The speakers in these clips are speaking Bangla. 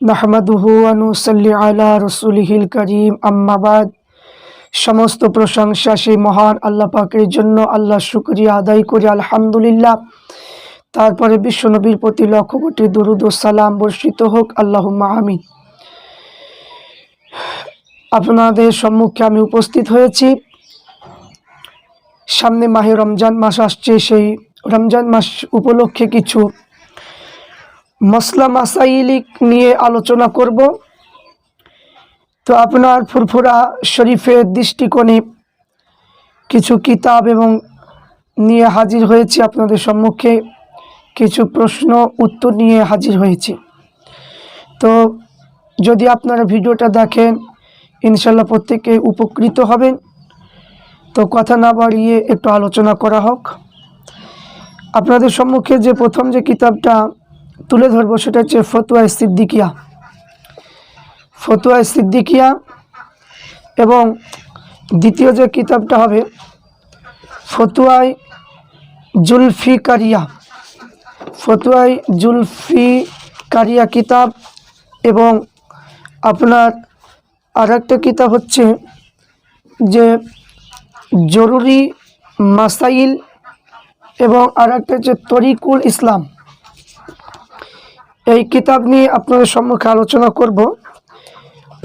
নাহমাদুহু আনুসাল্লি আলা রসুলিহিল করিম। আম্মাবাদ সমস্ত প্রশংসা সেই মহান আল্লাহ পাকের জন্য আল্লাহ শুক্রিয়া আদায় করি, আলহামদুলিল্লাহ। তারপরে বিশ্বনবীর প্রতি লক্ষ কোটি দরুদ ও সালাম বর্ষিত হোক আল্লাহ আমিন। আপনাদের সম্মুখে আমি উপস্থিত হয়েছি। সামনে মাহে রমজান মাস আসছে, সেই রমজান মাস উপলক্ষে কিছু মশলা মাসাইলিক নিয়ে আলোচনা করব। তো আপনার ফুরফুরা শরীফের দৃষ্টিকোণে কিছু কিতাব এবং নিয়ে হাজির হয়েছি আপনাদের সম্মুখে। কিছু প্রশ্ন, উত্তর নিয়ে হাজির হয়েছি। তো যদি আপনারা ভিডিওটা দেখেন ইনশাল্লাহ প্রত্যেকে উপকৃত হবেন। তো কথা না বাড়িয়ে একটু আলোচনা করা হোক। আপনাদের সম্মুখে যে প্রথম যে কিতাবটা তুলে ধরবো, সেটা হচ্ছে ফতুয়া সিদ্দিকিয়া। ফতুয়া সিদ্দিকিয়া এবং দ্বিতীয় যে কিতাবটা হবে ফতুয়াই জুলফিকারিয়া। ফতুয়াই জুলফিকারিয়া কিতাব এবং আপনার আর একটা কিতাব হচ্ছে যে জরুরি মাসাইল এবং আর একটা হচ্ছে তরিকুল ইসলাম। এই কিতাব নিয়ে আপনাদের সম্মুখে আলোচনা করব।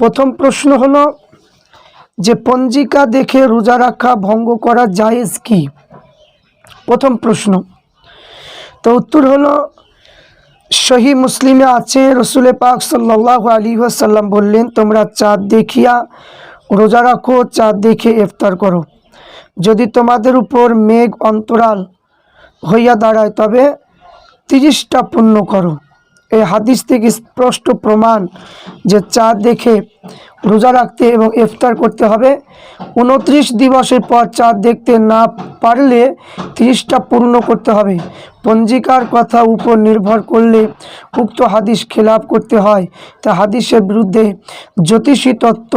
প্রথম প্রশ্ন হলো, যে পঞ্জিকা দেখে রোজা রাখা ভঙ্গ করা জায়েজ কি? প্রথম প্রশ্ন। তো উত্তর হলো, সহি মুসলিমে আছে, রসুলে পাক সাল্লাহ আলী সাল্লাম বললেন, তোমরা চাঁদ দেখিয়া রোজা রাখো, চাঁদ দেখে ইফতার করো। যদি তোমাদের উপর মেঘ অন্তরাল হইয়া দাঁড়ায়, তবে তিরিশটা পূর্ণ করো। এই হাদিস থেকে স্পষ্ট প্রমাণ যে চাঁদ দেখে রোজা রাখতে এবং ইফতার করতে হবে। উনত্রিশ দিবসের পর চাঁদ দেখতে না পারলে তিরিশটা পূর্ণ করতে হবে। পঞ্জিকার কথা উপর নির্ভর করলে উক্ত হাদিস খেলাপ করতে হয়। তা হাদিসের বিরুদ্ধে জ্যোতিষী তত্ত্ব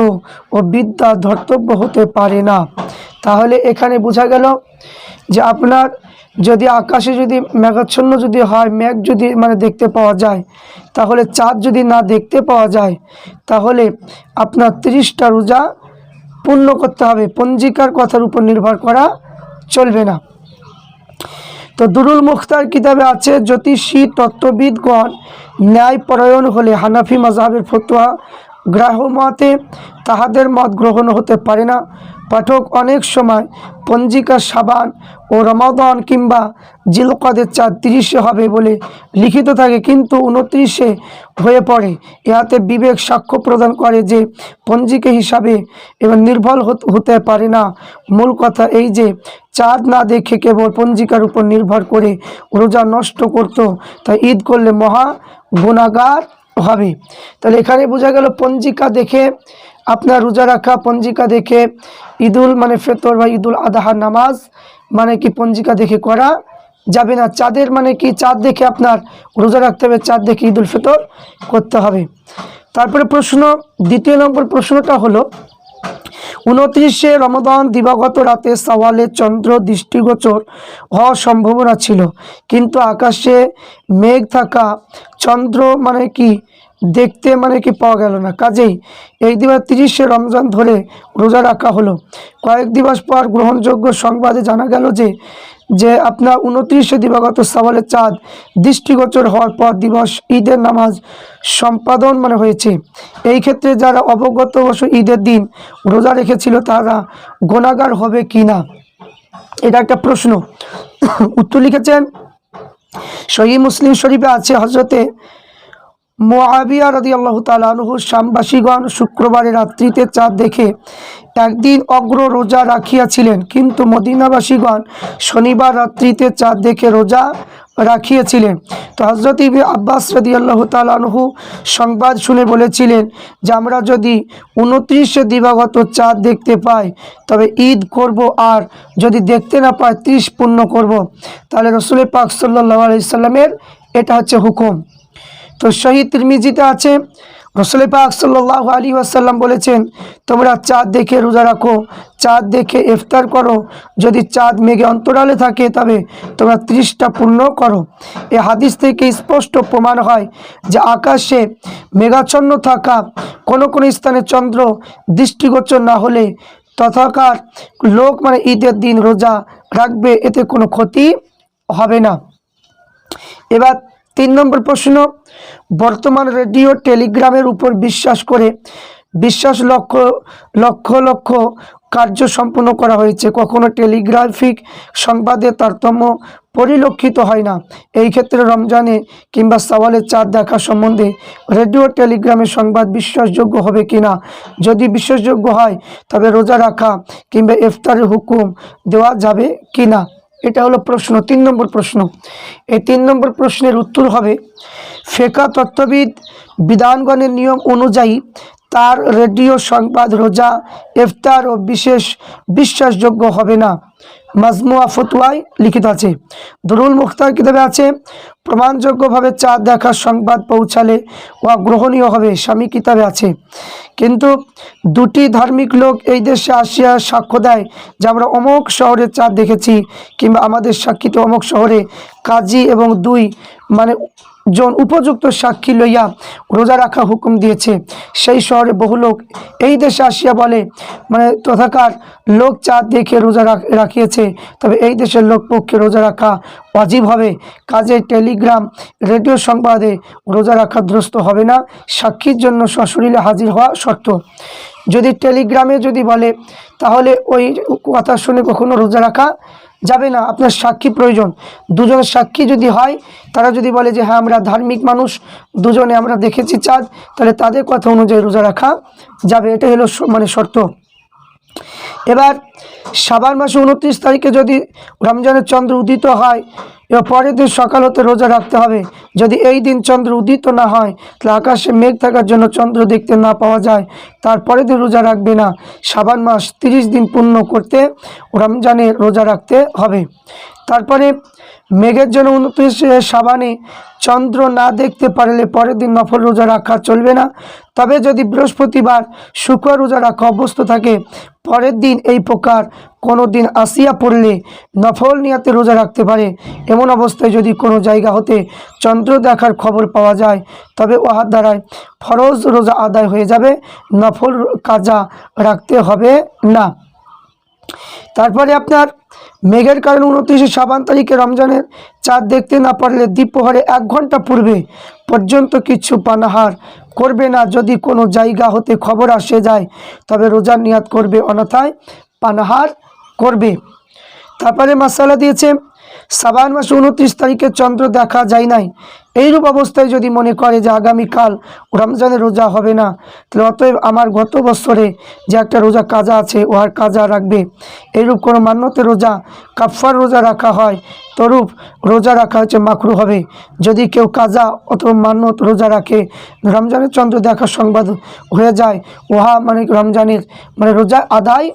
ও বিদ্যা ধর্তব্য হতে পারে না। তাহলে এখানে বোঝা গেল যে আপনার যদি আকাশে যদি মেঘাচ্ছন্ন যদি হয়, মেঘ যদি মানে দেখতে পাওয়া যায়, তাহলে চাঁদ যদি না দেখতে পাওয়া যায়, তাহলে আপনার তিরিশটা রোজা পূর্ণ করতে হবে। পঞ্জিকার কথার উপর নির্ভর করা চলবে না। তো দুরুল মুখতার কিতাবে আছে জ্যোতিষী তত্ত্ববিদগণ ন্যায় পরায়ণ হলে হানাফি মজাহের ফতোয়া গ্রাহমতে তাহাদের মত গ্রহণ হতে পারে না। পাঠক অনেক সময় পঞ্জিকা সাবান ও রমাদন কিংবা জিলকদের চাঁদ তিরিশে হবে বলে লিখিত থাকে কিন্তু উনত্রিশে হয়ে পড়ে। ইহাতে বিবেক সাক্ষ্য প্রদান করে যে পঞ্জিকা হিসাবে এবং নির্ভর হতে পারে না। মূল কথা এই যে চাঁদ না দেখে কেবল পঞ্জিকার উপর নির্ভর করে রোজা নষ্ট করত, তাই ঈদ করলে মহা গুণাগার হবে। তাহলে এখানে বোঝা গেল পঞ্জিকা দেখে আপনার রোজা রাখা পঞ্জিকা দেখে ঈদুল মানে ফেতর বা ঈদুল আদাহার নামাজ মানে কি পঞ্জিকা দেখে করা যাবে না। চাঁদের মানে কি? চাঁদ দেখে আপনার রোজা রাখতে হবে, চাঁদ দেখে ঈদুল ফেতর করতে হবে। তারপরে প্রশ্ন, দ্বিতীয় নম্বর প্রশ্নটা হলো, উনত্রিশে রমদান দিবাগত রাতে সওয়ালে চন্দ্র দৃষ্টিগোচর হওয়ার সম্ভাবনা ছিল। কিন্তু আকাশে মেঘ থাকা চন্দ্র মানে কি? দেখতে মানে কি পাওয়া গেল না। কাজেই এই দিবস তিরিশে রমজান ধরে রোজা রাখা হলো। কয়েক দিবস পর গ্রহণযোগ্য সংবাদে জানা গেল যে যে আপনার উনত্রিশে দিবাগত সওয়ালের চাঁদ দৃষ্টিগোচর হওয়ার পর দিবস ঈদের নামাজ সম্পাদন মানে হয়েছে। এই ক্ষেত্রে যারা অবগত অবশ্য ঈদের দিন রোজা রেখেছিল তারা গোনাগার হবে কি না? এটা একটা প্রশ্ন। উত্তর লিখেছেন সহি মুসলিম শরীফে আছে হজরতে মোয়াবিয়া রদি আল্লাহ তালু শামবাসীগণ শুক্রবারে রাত্রিতে চাঁদ দেখে একদিন অগ্র রোজা রাখিয়াছিলেন। কিন্তু মদিনাবাসীগণ শনিবার রাত্রিতে চাঁদ দেখে রোজা রাখিয়েছিলেন। তো হজরত ইবি আব্বাস রদি আল্লাহ তালহু সংবাদ শুনে বলেছিলেন যে, আমরা যদি উনত্রিশে দিবাগত চাঁদ দেখতে পাই, তবে ঈদ করব আর যদি দেখতে না পাই, ত্রিশ পূর্ণ করব। তাহলে রসুল পাক সাল্লাহ আলাইসাল্লামের এটা হচ্ছে হুকুম। তো শহীদ তিরমিজিতে আছে। রসুল পাক সাল্লাহ আলী আসাল্লাম বলেছেন, তোমরা চাঁদ দেখে রোজা রাখো, চাঁদ দেখে ইফতার করো। যদি চাঁদ মেঘে অন্তরালে থাকে, তবে তোমরা ত্রিশটা পূর্ণ করো। এ হাদিস থেকে স্পষ্ট প্রমাণ হয় যে আকাশে মেঘাচ্ছন্ন থাকা কোনো কোনো স্থানে চন্দ্র দৃষ্টিগোচর না হলে তথাকার লোক মানে ঈদের দিন রোজা রাখবে, এতে কোনো ক্ষতি হবে না। এবার তিন নম্বর প্রশ্ন, বর্তমান রেডিও টেলিগ্রামের উপর বিশ্বাস করে বিশ্বাস লক্ষ্য লক্ষ লক্ষ কার্য সম্পন্ন করা হয়েছে। কখনো টেলিগ্রাফিক সংবাদে তারতম্য পরিলক্ষিত হয় না। এই ক্ষেত্রে রমজানে কিংবা সওয়ালের চাঁদ দেখা সম্বন্ধে রেডিও টেলিগ্রামের সংবাদ বিশ্বাসযোগ্য হবে কিনা? যদি বিশ্বাসযোগ্য হয়, তবে রোজা রাখা কিংবা ইফতারের হুকুম দেওয়া যাবে কিনা? এটা হলো প্রশ্ন, তিন নম্বর প্রশ্ন। এই তিন নম্বর প্রশ্নের উত্তর হবে, ফেকা তত্ত্ববিদ বিধানগণের নিয়ম অনুযায়ী তার রেডিও সংবাদ রোজা, ইফতার ও বিশেষ বিশ্বাসযোগ্য হবে না। মাজমুয়া ফতুয়ায় লিখিত আছে, দরুল মুখতার কিতাবে আছে, প্রমাণযোগ্যভাবে চাঁদ দেখার সংবাদ পৌঁছালে উহা গ্রহণীয় হবে স্বামী কিতাবে আছে। কিন্তু দুটি ধার্মিক লোক এই দেশে আসিয়া সাক্ষ্য দেয় যে আমরা অমুক শহরে চাঁদ দেখেছি কিংবা আমাদের সাক্ষীতে অমুক শহরে কাজী এবং দুই মানে জন উপযুক্ত সাক্ষী লইয়া রোজা রাখা হুকুম দিয়েছে। সেই শহরে বহু লোক এই দেশে আসিয়া বলে মানে তথাকার লোক চাঁদ দেখে রোজা রাখ- রাখিয়েছে, তবে এই দেশের লোক পক্ষে রোজা রাখা অজীব হবে। কাজে টেলিগ্রাম, রেডিও সংবাদে রোজা রাখা দ্রস্ত হবে না। সাক্ষীর জন্য সশরীরে হাজির হওয়া শর্ত। যদি টেলিগ্রামে যদি বলে, তাহলে ওই কথা শুনে কখনো রোজা রাখা যাবে না, আপনার সাক্ষী প্রয়োজন। দুজনের সাক্ষী যদি হয়, তারা যদি বলে যে হ্যাঁ আমরা ধার্মিক মানুষ, দুজনে আমরা দেখেছি চাঁদ, তাহলে তাদের কথা অনুযায়ী রোজা রাখা যাবে। এটা হলো মানে শর্ত। এবার সাবান মাসে উনত্রিশ তারিখে যদি রমজানের চন্দ্র উদিত হয় এবার পরের দিন সকাল হতে রোজা রাখতে হবে। যদি এই দিন চন্দ্র উদিত না হয়, তাহলে আকাশে মেঘ থাকার জন্য চন্দ্র দেখতে না পাওয়া যায়। তারপরে দিন রোজা রাখবে না। সাবান মাস তিরিশ দিন পূর্ণ করতে রমজানের রোজা রাখতে হবে। তারপরে মেঘের জন্য উনত্রিশে সাবানে চন্দ্র না দেখতে পারলে পরের দিন নফল রোজা রাখা চলবে না। তবে যদি বৃহস্পতিবার শুক্র রোজা রাখা অভ্যস্ত থাকে, পরের দিন এই প্রকার কোনো দিন আসিয়া পড়লে নফল নিয়াতে রোজা রাখতে পারে। এমন অবস্থায় যদি কোনো জায়গা হতে চন্দ্র দেখার খবর পাওয়া যায়, তবে উহার দ্বারায় ফরজ রোজা আদায় হয়ে যাবে, নফল কাজা রাখতে হবে না। তারপরে আপনার মেঘের কারণে উনত্রিশে সাবান তারিখে রমজানের চাঁদ দেখতে না পারলে দ্বীপহরে এক ঘণ্টা পূর্বে পর্যন্ত কিছু পানাহার করবে না। যদি কোনো জায়গা হতে খবর আসে যায়, তবে রোজার নিয়াত করবে, অন্যথায় পানাহার করবে। তারপরে মাসালা দিয়েছে সাবান মাসে উনত্রিশ তারিখে চন্দ্র দেখা যায় নাই। এইরূপ অবস্থায় যদি মনে করে যে আগামীকাল রমজানের রোজা হবে না, তাহলে অতএব আমার গত বছরে যে একটা রোজা কাজা আছে ওহার কাজা রাখবে। এইরূপ কোনো মান্যতে রোজা কাফার রোজা রাখা হয়, তরূপ রোজা রাখা হচ্ছে মাকরু হবে। যদি কেউ কাজা অথবা মান্যত রোজা রাখে রমজানের চন্দ্র দেখা সংবাদ হয়ে যায়, উহা মানে রমজানের মানে রোজা আদায়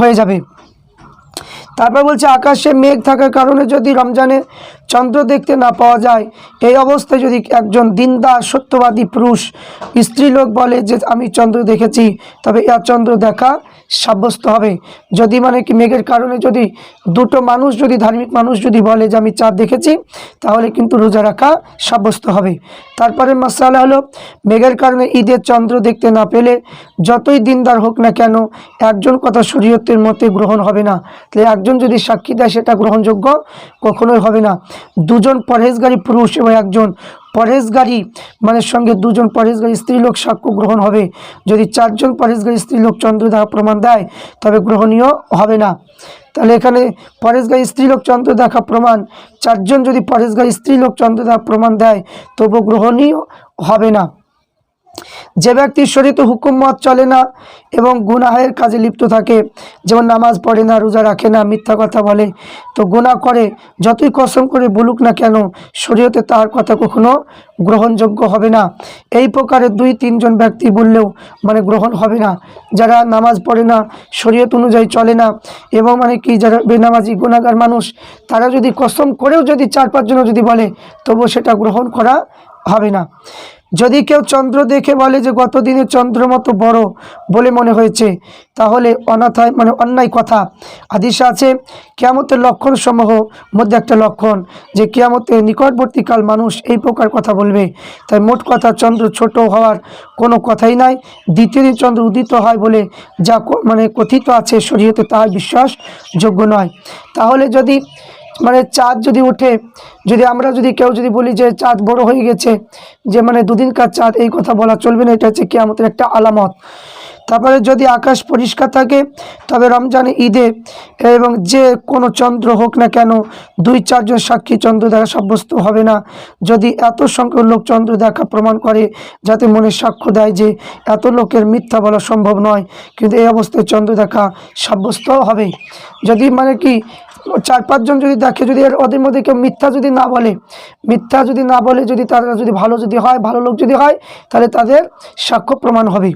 হয়ে যাবে। তারপর বলছে আকাশে মেঘ থাকার কারণে যদি রমজানে চন্দ্র দেখতে না পাওয়া যায়। এই অবস্থায় যদি একজন দিনদার, সত্যবাদী পুরুষ, স্ত্রীলোক বলে যে, আমি চন্দ্র দেখেছি, তবে ইয়া চন্দ্র দেখা সাব্যস্ত হবে। যদি মানে কি মেঘের কারণে যদি দুটো মানুষ, যদি ধার্মিক মানুষ যদি বলে যে, আমি চাঁদ দেখেছি, তাহলে কিন্তু রোজা রাখা সাব্যস্ত হবে। তারপরে মশালা হলো, মেঘের কারণে ঈদের চন্দ্র দেখতে না পেলে যতই দিনদার হোক না কেন, একজন কথা শরীয়তের মতে গ্রহণ হবে না। তাহলে একজন যদি সাক্ষী দেয়, সেটা গ্রহণযোগ্য কখনোই হবে না। দুজন পরহেজগারী পুরুষ এবং একজন পরহেজগারী মানের সঙ্গে দুজন পরহেজগারী স্ত্রীলোক সাক্ষ্য গ্রহণ হবে। যদি চারজন পরহেজগারী স্ত্রীলোক চন্দ্র দ্বারা প্রমাণ দেয়, তবে গ্রহণীয় হবে না। তাহলে এখানে পরেশগারী স্ত্রীলোক চন্দ্র দেখা প্রমাণ, চারজন যদি পরেশগারী স্ত্রীলোক চন্দ্র দেখা প্রমাণ দেয়, তবু গ্রহণীয় হবে না। যে ব্যক্তির শরীরে হুকুম মত চলে না এবং গুনাহের কাজে লিপ্ত থাকে, যেমন নামাজ পড়ে না, রোজা রাখে না, মিথ্যা কথা বলে, তো গুনাহ করে, যতই কসম করে বলুক না কেন, শরীয়তে তার কথা কখনো গ্রহণযোগ্য হবে না। এই প্রকারের দুই, তিনজন ব্যক্তি বললেও মানে গ্রহণ হবে না। যারা নামাজ পড়ে না, শরীয়ত অনুযায়ী চলে না, এবং মানে কি, যারা বেনামাজি গুণাগার মানুষ, তারা যদি কসম করেও যদি চার, পাঁচজনও যদি বলে, তবুও সেটা গ্রহণ করা হবে না। যদি কেউ চন্দ্র দেখে বলে যে গত দিনে চন্দ্র মতো বড় বলে মনে হয়েছে, তাহলে অনাথায় মানে অন্যায় কথা। আদিশা আছে, কেয়ামতের লক্ষণ সমূহ মধ্যে একটা লক্ষণ যে কেয়ামতের নিকটবর্তীকাল মানুষ এই প্রকার কথা বলবে। তাই মোট কথা চন্দ্র ছোট হওয়ার কোনো কথাই নাই। দ্বিতীয় দিন চন্দ্র উদিত হয় বলে যা মানে কথিত আছে শরীয়তে, তাহার বিশ্বাসযোগ্য নয়। তাহলে যদি মানে চাঁদ যদি ওঠে, যদি আমরা যদি কেউ যদি বলি যে চাঁদ বড় হয়ে গেছে, যে মানে দুদিনকার চাঁদ, এই কথা বলা চলবে না, এটা হচ্ছে কি আমাদের একটা আলামত। তারপরে যদি আকাশ পরিষ্কার থাকে, তবে রমজানে ঈদে এবং যে কোনো চন্দ্র হোক না কেন, দুই চারজন সাক্ষী চন্দ্র দেখা সাব্যস্ত হবে না। যদি এত সংখ্যক লোক চন্দ্র দেখা প্রমাণ করে, যাতে মনে সাক্ষ্য দেয় যে এত লোকের মিথ্যা বলা সম্ভব নয়, কিন্তু এই অবস্থায় চন্দ্র দেখা সাব্যস্ত হবে। যদি মানে কি চার পাঁচজন যদি দেখে, যদি ওদের মধ্যে কেউ মিথ্যা যদি না বলে, মিথ্যা যদি না বলে, যদি তারা যদি ভালো যদি হয়, ভালো লোক যদি হয়, তাহলে তাদের সাক্ষ্য প্রমাণ হবে।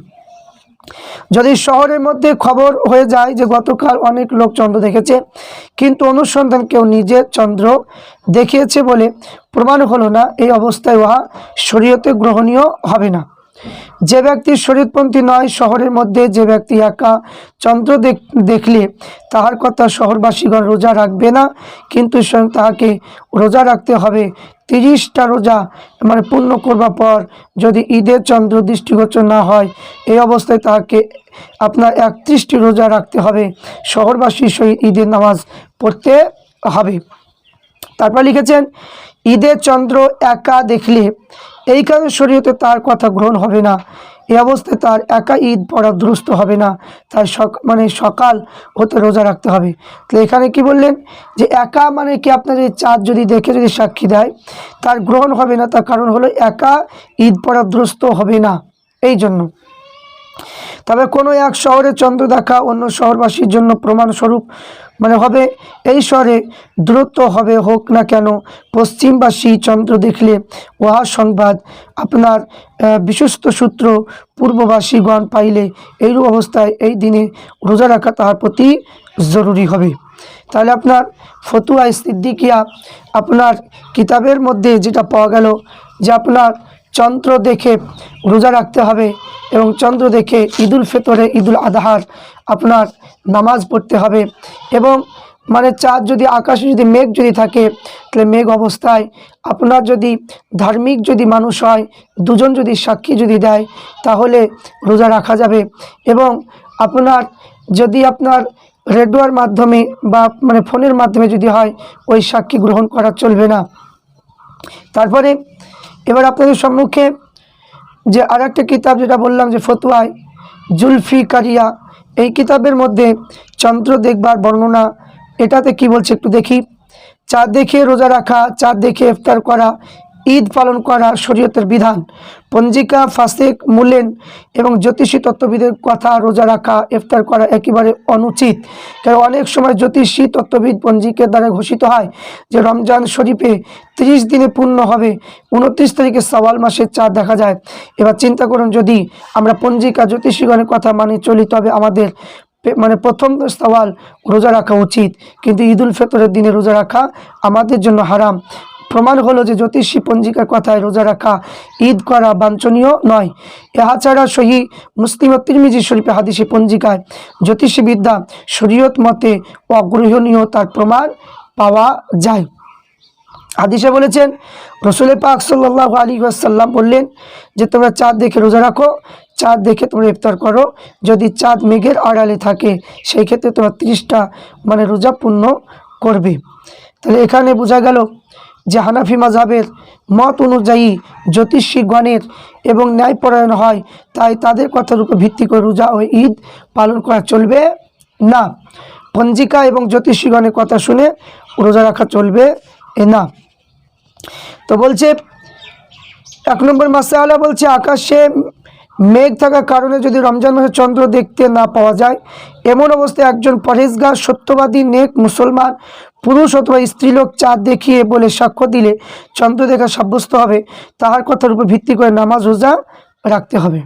যদি শহরের মধ্যে খবর হয়ে যায় যে গতকাল অনেক লোক চন্দ্র দেখেছে, কিন্তু অনুসন্ধান কেউ নিজে চন্দ্র দেখিয়েছে বলে প্রমাণ হলো না, এই অবস্থায় উহা শরীয়তে গ্রহণীয় হবে না। যে ব্যক্তি শরীরপন্থী নয়, শহরের মধ্যে যে ব্যক্তি একা, চন্দ্র দেখ- দেখলে তাহার কথা শহরবাসীগণ রোজা রাখবে না, কিন্তু স্বয়ং তাহাকে রোজা রাখতে হবে। তিরিশটা রোজা মানে পূর্ণ করবার পর যদি ঈদের চন্দ্র দৃষ্টিগোচর না হয়, এই অবস্থায় তাহাকে আপনার একত্রিশটি রোজা রাখতে হবে। শহরবাসীর সহিত ঈদের নামাজ পড়তে হবে। তারপর লিখেছেন ঈদের চন্দ্র একা দেখলে এই কারণে শরীয়তে তার কথা গ্রহণ হবে না। এ অবস্থায় তার একা ঈদ পড়া দুরুস্ত হবে না। তার সক মানে সকাল হতে রোজা রাখতে হবে। তো এখানে কি বললেন? যে একা মানে কি আপনার যদি চাঁদ যদি দেখে যদি সাক্ষী দেয়, তার গ্রহণ হবে না। তার কারণ হলো একা ঈদ পড়া দুরুস্ত হবে না। এই জন্য। তবে কোনো এক শহরে চন্দ্র দেখা অন্য শহরবাসীর জন্য প্রমাণস্বরূপ। মানে হবে, এই শহরে দূরত্ব হবে হোক না কেন, পশ্চিমবাসী চন্দ্র দেখলে উহা সংবাদ আপনার বিশ্বস্ত সূত্র পূর্ববাসীগণ পাইলে এইরূপ অবস্থায় এই দিনে রোজা রাখা তাহার প্রতি জরুরি হবে। তাহলে আপনার ফতুয়া সিদ্দিকিয়া, আপনার কিতাবের মধ্যে যেটা পাওয়া গেল যে আপনার চন্দ্র দেখে রোজা রাখতে হবে এবং চন্দ্র দেখে ঈদুল ফেতরে, ঈদুল আদহার আপনার নামাজ পড়তে হবে এবং মানে চাঁদ যদি, আকাশে যদি মেঘ যদি থাকে, তাহলে মেঘ অবস্থায় আপনার যদি ধার্মিক যদি মানুষ হয়, দুজন যদি সাক্ষী যদি দেয়, তাহলে রোজা রাখা যাবে এবং আপনার যদি আপনার রেডিওর মাধ্যমে বা মানে ফোনের মাধ্যমে যদি হয়, ওই সাক্ষী গ্রহণ করা চলবে না। তারপরে এবার আপনাদের সম্মুখে যে আর একটা কিতাব যেটা বললাম যে ফতুয়ায় জুলফি কারিয়া এই কিতাবের মধ্যে চন্দ্র দেখবার বর্ণনা, এটাতে কি বলছে একটু দেখি। চাঁদ দেখে রোজা রাখা চাঁদ দেখে ইফতার করা ঈদ পালন করা শরীয়তের বিধান। পঞ্জিকা, ফাসেক মূলেন এবং জ্যোতিষী তত্ত্ববিদের কথা রোজা রাখা, ইফতার করা একেবারে অনুচিত। কারণ অনেক সময় জ্যোতিষী তত্ত্ববিদ পঞ্জিকের দ্বারা ঘোষিত হয় যে রমজান শরীফে তিরিশ দিনে পূর্ণ হবে, উনত্রিশ তারিখে সওয়াল মাসের চাঁদ দেখা যায়। এবার চিন্তা করুন, যদি আমরা পঞ্জিকা জ্যোতিষীগণের কথা মানে চলি, তবে আমাদের মানে প্রথম সওয়াল রোজা রাখা উচিত। কিন্তু ঈদুল ফিতরের দিনে রোজা রাখা আমাদের জন্য হারাম। প্রমাণ হলো যে জ্যোতিষী পঞ্জিকার কথায় রোজা রাখা ঈদ করা বাঞ্ছনীয় নয়। ইহা ছাড়া সহি মুসলিম তিরমিজি শরীফে হাদিসে পঞ্জিকায় জ্যোতিষী বিদ্যা শরীয়ত মতে অগ্রহণীয় তার প্রমাণ পাওয়া যায়। হাদিসে বলেছেন, রসুল পাক সাল্লাহ আলী আসাল্লাম বললেন যে, তোমরা চাঁদ দেখে রোজা রাখো, চাঁদ দেখে তোমরা ইফতার করো। যদি চাঁদ মেঘের আড়ালে থাকে, সেই ক্ষেত্রে তোমরা তিরিশটা মানে রোজা পূর্ণ করবে। তাহলে এখানে বোঝা গেল যে হানাফি মাঝাবের মত অনুযায়ী জ্যোতিষীগণের এবং ন্যায়পরায়ণ হয়, তাই তাদের কথার উপর ভিত্তি করে রোজা ও ঈদ পালন করা চলবে না। পঞ্জিকা এবং জ্যোতিষীগণের কথা শুনে রোজা রাখা চলবে না। তো বলছে, এক নম্বর মাসে আলা বলছে, আকাশে মেঘ থাকার কারণে যদি রমজান মাসে চন্দ্র দেখতে না পাওয়া যায়, এমন অবস্থায় একজন পরেশগার সত্যবাদী নেক মুসলমান, পুরুষ অথবা স্ত্রীলোক চাঁদ দেখিয়ে বলে সাক্ষ্য দিলে চন্দ্র দেখা সাব্যস্ত হবে। তাহার কথার উপর ভিত্তি করে নামাজ রোজা রাখতে হবে।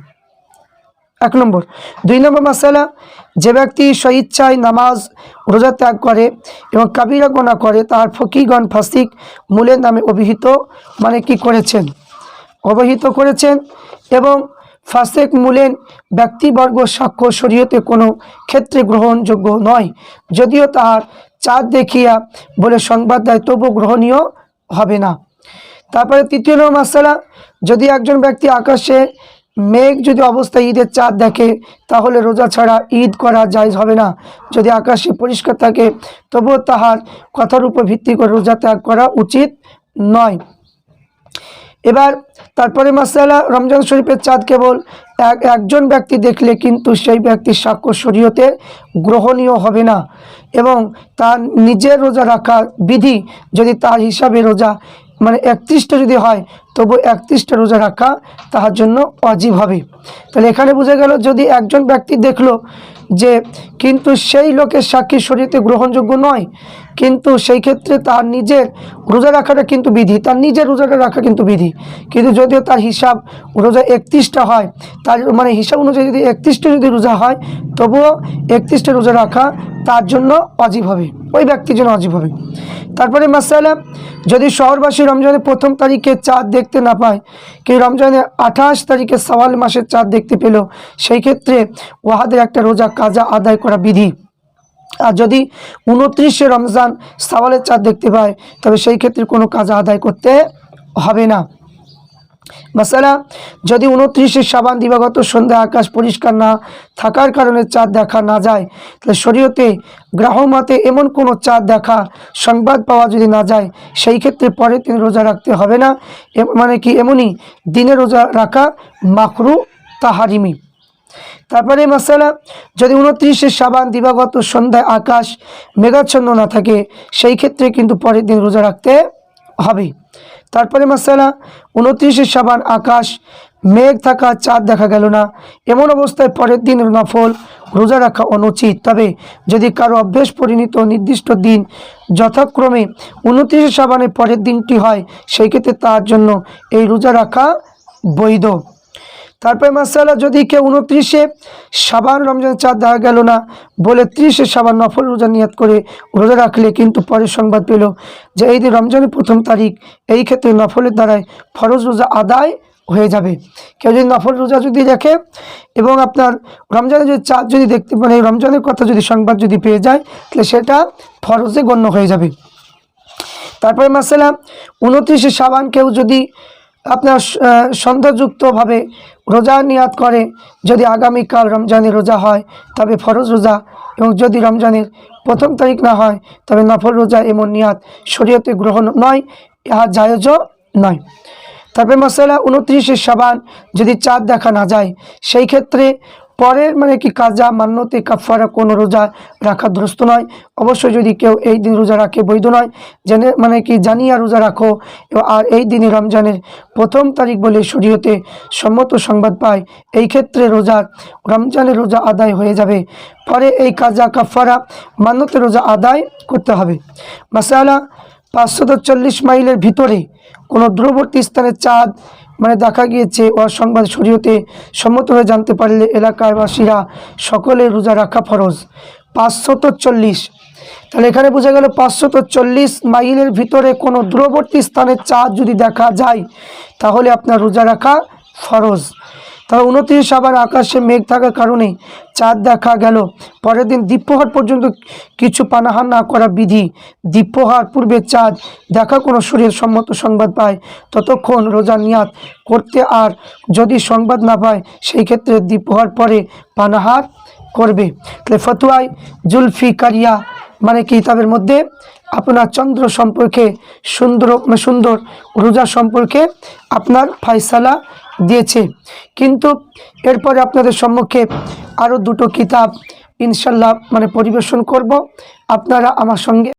এক নম্বর। দুই নম্বর মাসালা, যে ব্যক্তি স্বইচ্ছায় নামাজ রোজা ত্যাগ করে এবং কাবিরা গোনা করে, তাহার ফকিগণ ফাসিক মূলের নামে অভিহিত মানে কি করেছেন? অবহিত করেছেন এবং ফাসেক মূলেন ব্যক্তিবর্গ সাক্ষ্য শরীয়তে কোনো ক্ষেত্রে গ্রহণযোগ্য নয়। যদিও তাহার চাঁদ দেখিয়া বলে সংবাদ দেয়, তবু গ্রহণীয় হবে না। তারপরে তৃতীয় নম্বর মাসালা, যদি একজন ব্যক্তি আকাশে মেঘ যদি অবস্থায় ঈদের চাঁদ দেখে, তাহলে রোজা ছাড়া ঈদ করা যায় হবে না। যদি আকাশে পরিষ্কার থাকে, তবুও তাহার কথার উপর ভিত্তি করে রোজা ত্যাগ করা উচিত নয়। এবার তারপরে মাসালা, রমজান শরীফের চাঁদ কেবল এক, একজন ব্যক্তি দেখলে কিন্তু সেই ব্যক্তির সাক্ষ্য শরীয়তে গ্রহণীয় হবে না। এবং তার নিজের রোজা রাখা বিধি যদি তার হিসাবে রোজা মানে একত্রিশটা যদি হয় তবু একত্রিশটা রোজা রাখা তাহার জন্য অজীব হবে। তাহলে এখানে বোঝা গেল, যদি একজন ব্যক্তি দেখল যে কিন্তু সেই লোকের সাক্ষী শরীরতে গ্রহণযোগ্য নয়, কিন্তু সেই ক্ষেত্রে তার নিজের রোজা রাখাটা কিন্তু বিধি, তার নিজের রোজাটা রাখা কিন্তু বিধি। কিন্তু যদিও তার হিসাব রোজা একত্রিশটা হয়, তার মানে হিসাব অনুযায়ী যদি একত্রিশটা যদি রোজা হয়, তবুও একত্রিশটা রোজা রাখা তার জন্য অজীব হবে, ওই ব্যক্তির জন্য অজীব হবে। তারপরে মাসালা, যদি শহরবাসী রমজানের প্রথম তারিখে চাঁদ দেখতে না পায়। কেউ রমজানের আঠাশ তারিখে সওয়াল মাসের চাঁদ দেখতে পেল। সেই ক্ষেত্রে ওয়াহাদের একটা রোজা কাজা আদায় করা বিধি। আর যদি উনত্রিশে রমজান সওয়ালের চাঁদ দেখতে পায়, তবে সেই ক্ষেত্রে কোনো কাজা আদায় করতে হবে না। মাসালা, যদি উনত্রিশে সাবান দিবাগত সন্ধ্যা আকাশ পরিষ্কার না থাকার কারণে চাঁদ দেখা না যায়, তাহলে শরীয়তে গ্রাহমাতে এমন কোনো চাঁদ দেখা সংবাদ পাওয়া যদি না যায়, সেই ক্ষেত্রে পরের দিন রোজা রাখতে হবে না। মানে কি এমনই দিনে রোজা রাখা মাকরু তাহারিমি। তারপরে মাসালা, যদি উনত্রিশে সাবান দিবাগত সন্ধ্যায় আকাশ মেঘাচ্ছন্ন না থাকে, সেই ক্ষেত্রে কিন্তু পরের দিন রোজা রাখতে হবে। তারপরে মাসালা, উনত্রিশে সাবান আকাশ, মেঘ থাকা চাঁদ দেখা গেল না। এমন অবস্থায় পরের দিন নফল রোজা রাখা অনুচিত। তবে যদি কারও অভ্যেস পরিণত নির্দিষ্ট দিন যথাক্রমে উনত্রিশে সাবানের পরের দিনটি হয়, সেই ক্ষেত্রে তার জন্য এই রোজা রাখা বৈধ। তারপরে মাসালা, যদি কেউ উনত্রিশে সাবান রমজান চাঁদ দেখা গেল না, বলে ত্রিশে সাবান নফল রোজা নিয়াত করে রোজা রাখলে কিন্তু পরে সংবাদ পেল যে এই দিন রমজানের প্রথম তারিখ, এই ক্ষেত্রে নফলের দ্বারায় ফরজ রোজা আদায় হয়ে যাবে। কেউ যদি নফল রোজা যদি দেখে এবং আপনার রমজানের যদি চাঁদ যদি দেখতে মানে রমজানের কথা যদি সংবাদ যদি পেয়ে যায়, তাহলে সেটা ফরজে গণ্য হয়ে যাবে। তারপরে মাসালা, উনত্রিশে সাবান কেউ যদি আপনার সন্দেহযুক্তভাবে রোজা নিয়াত করে যদি আগামীকাল রমজানের রোজা হয়, তবে ফরজ রোজা। এবং যদি রমজানের প্রথম তারিখ না হয়, তবে নফল রোজা এমন নিয়াত শরীয়তে গ্রহণ নয়, ইহা জায়জও নয়। তারপরে মশলা উনত্রিশে সাবান যদি চাঁদ দেখা না যায়, সেই ক্ষেত্রে পরের মানে কি কাজা মান্যতে কাফারা কোনো রোজা রাখা দুরস্ত নয়। অবশ্যই যদি কেউ এই দিন রোজা রাখে, বৈধ নয়। জেনে মানে কি জানিয়া রোজা রাখো। আর এই দিনে রমজানের প্রথম তারিখ বলে শরীয়তে সম্মত সংবাদ পায়। এই ক্ষেত্রে রোজা, রমজানের রোজা আদায় হয়ে যাবে। পরে এই কাজা কাফারা মান্যতে রোজা আদায় করতে হবে। মাসালা পাঁচশত চল্লিশ মাইলের ভিতরে কোনো দূরবর্তী স্থানে চাঁদ মানে দেখা গিয়েছে, অসংবাদ সংবাদ শরীয়তে সম্মত হয়ে জানতে পারলে এলাকার বাসীরা সকলে রোজা রাখা ফরজ। পাঁচশত চল্লিশ। তাহলে এখানে বোঝা গেল পাঁচশত চল্লিশ মাইলের ভিতরে কোনো দূরবর্তী স্থানে চাঁদ যদি দেখা যায়, তাহলে আপনার রোজা রাখা ফরজ। তবে উনত্রিশ আবার আকাশে মেঘ থাকার কারণে চাঁদ দেখা গেল। পরের দিন দীপ্যহার পর্যন্ত কিছু পানাহার না করা বিধি, দীপ্যহার পূর্বে চাঁদ দেখা কোনো শরীর সম্মত সংবাদ পায়। ততক্ষণ রোজা নিয়াত করতে আর যদি সংবাদ না পায়, সেই ক্ষেত্রে দীপ্যহার পরে পানাহার করবে। তাহলে ফতুয়ায় জুলফি কারিয়া মানে কিতাবের মধ্যে আপনার চন্দ্র সম্পর্কে সুন্দর সুন্দর রোজা সম্পর্কে আপনার ফায়সালা দিয়েছে। কিন্তু এরপরে আপনাদের সম্মুখে আরও দুটো কিতাব ইনশাল্লাহ মানে পরিবেশন করব। আপনারা আমার সঙ্গে